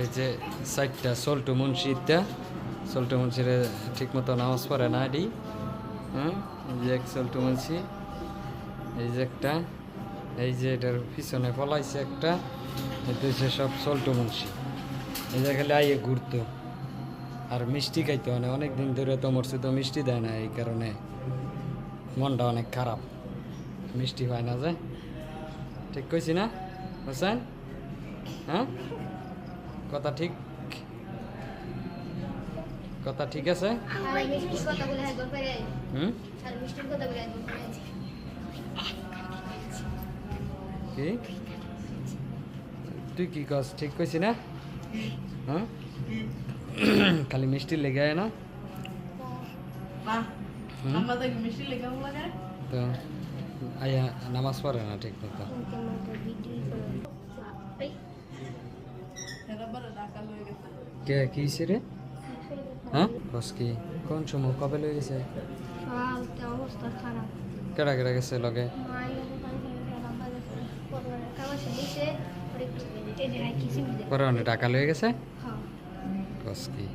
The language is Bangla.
এই যে সাইডটা সল্টু মুন্সিদটা সল্টু মুন্সিরে ঠিক মতো নামাজ পড়ে না এটি হ্যাঁ এই যে এক সল্টু মুন্সি, এই যে একটা, এই যে এটার পিছনে ফলাইছে একটা এতে হচ্ছে সব সল্টু মুন্সি। এই যে খালি আইয়ে ঘুরতো, আর মিষ্টি খাইতো মানে অনেক দিন ধরে তো তো মিষ্টি দেয় না, এই কারণে মনটা অনেক খারাপ। মিষ্টি হয় না যে। ঠিক কইছি না, হোসেন? হ্যাঁ? কথা ঠিক? কথা ঠিক আছে? কি? তুই কি কস? ঠিক কইছি না? হ্যাঁ? খালি মিষ্টি লেগে আয় না? তো আয়া নামাজ পড়ে না ঠিক মতো কে কি রে? হ্যাঁ? বস কি? কোন সময়? কবে লয়ে গেছে? কেডা কেডা গেছে লগে? পরে অনেক টাকা লয়ে গেছে? বস কি?